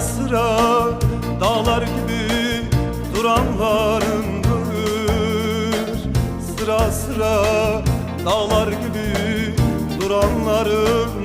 sıra Dağlar gibi duranlarındır Sıra sıra dağlar gibi duranların